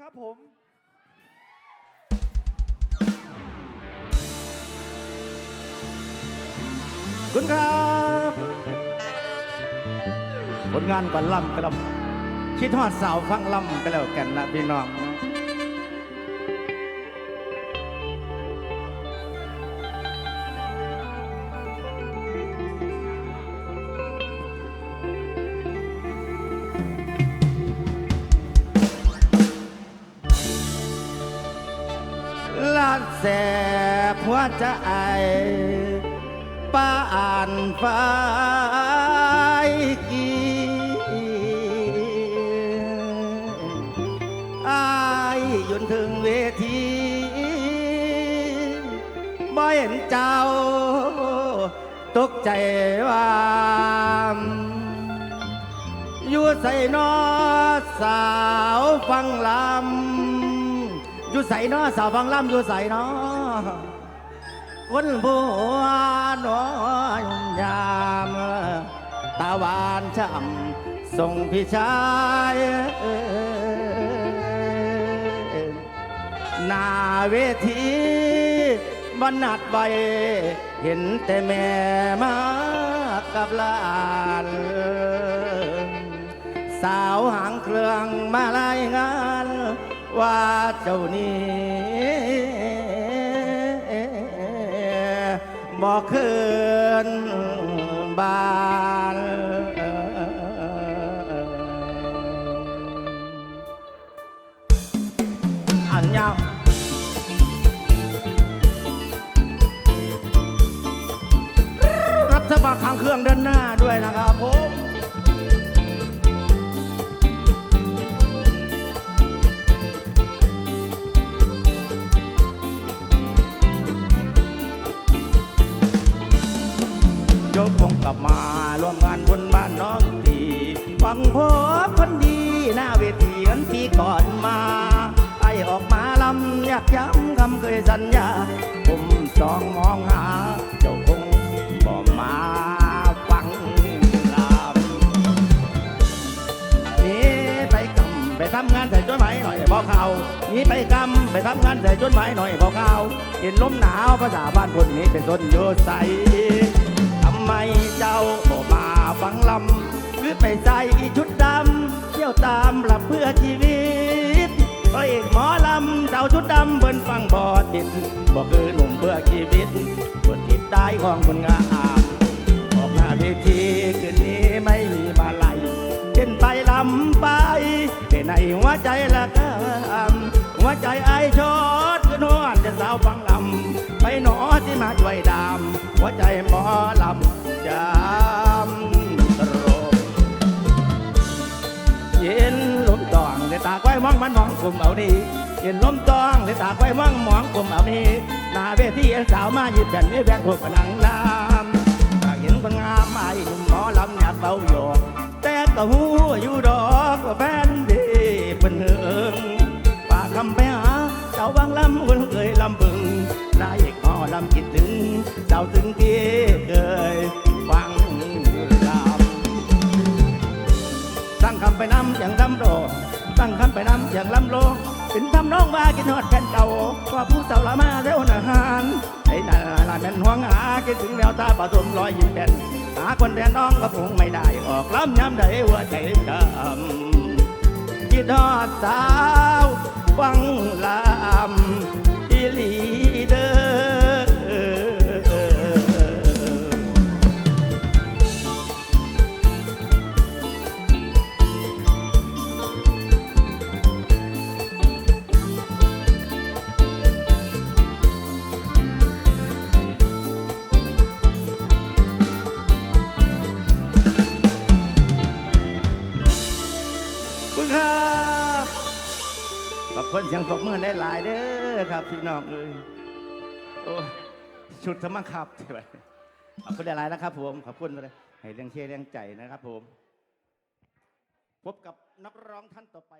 ครับผมคุณครับผลงานก่อนล่ำกระลำคิดทอดสาวฟังล่ำไปแล้วกันนะพี่น้อง สบหัวใจป้าอ่านฟ้ายกีอายยนถึงเวทีบ่เห็นเจ้า ตกใจว่าอยู่ใส่นอสาวฟังลำ อยู่ใส่นอสาวฟังลำอยู่ใส่นอคนบัวนอยยามตาหวานช่ำส่งพี่ชายหน้าเวทีบันนัดไว้เห็นแต่แม่มากับลานสาวหางเครื่องมารายงาน ว่าเจ้านี้บอกคืนบ้านอันยาวรัฐบสมัครทางเครื่องด้านหน้าด้วยนะครับผม ยกวงกลับมาร่วมงานบนบ้านน้องตีฟังพบคนดีหน้าเวทีอันปีก่อนมาไอออกมาลำอยากย้ำคำเคยสัญญา ผมสองมองหา เจ้าคงบ่มาฟังลำนี่ไปกำไปทำงานใส่จดหมายหน่อยบอกเขานี่ไปกำไปทำงานใส่จดหมายหน่อยบอกเขาเห็นลมหนาวภาษาบ้านคนนี้เป็นต้นโยใส ไมเจ้าบ่มาฟังลำหรือไปใส่ชุดดำเที่ยวตามหลับเพื่อชีวิตพระเอกหมอลำเจ้าชุดดำเบิ่นฟังบอติดบอกคือหนุ่มเพื่อชีวิตบทติดได้ของคนงามออกหน้าเวทีคืนนี้ไม่มีมาลัยเต้นไปลำไปแต่ในหัวใจละก็หัวใจไอชอดคือนวดจะสาวฟังลำไปหนอที่มาช่วยดามหัวใจหมอล กลุ่มเอาดีเย็นล้มตองแต่ตาไว้มองมองกลุ่มเอานี้หน้าเวทีเอ็นสาวมาหยิบแผ่นนี้แผ่นพวกผนังน้ำถ้าเห็นคนงามไอ้หนุ่มหมอลำอยากเบาโยกแต่ก็หูอยู่ดอกว่าแฟนดีเป็นเฮืองฝากคำไปหาเจ้าบางลำคนเคยลำบึงนายเอกหมอลำคิดถึงเจ้าถึงที่เคยฟังลำตั้งคำไปน้ำอย่างลำโด ตั้งคำไปน้ำอย่างลำโลเป็นทำน้องว่ากินฮอดแผ่นเก่าว่าผู้เต่าละมาเร็วนาหารไอ้นั่นละแม่นห่วงหาคิดถึงแล้วตาปฐุมรอยยิ้มแป้นหาคนแทนน้องก็คงไม่ได้ออกล้ำย้ำได้หัวใจดำคิดทอดสาวฟัง คุณครับขอบคุณเสียงปรบมือได้หลายเด้อครับพี่น้องเอ้ยโอ้ชุดสมังคับใช่ไหมขอบคุณหลายๆนะครับ ผมขอบคุณเลยให้เรื่องเชียร์เรื่องใจนะครับ ผม พบกับนักร้องท่านต่อไป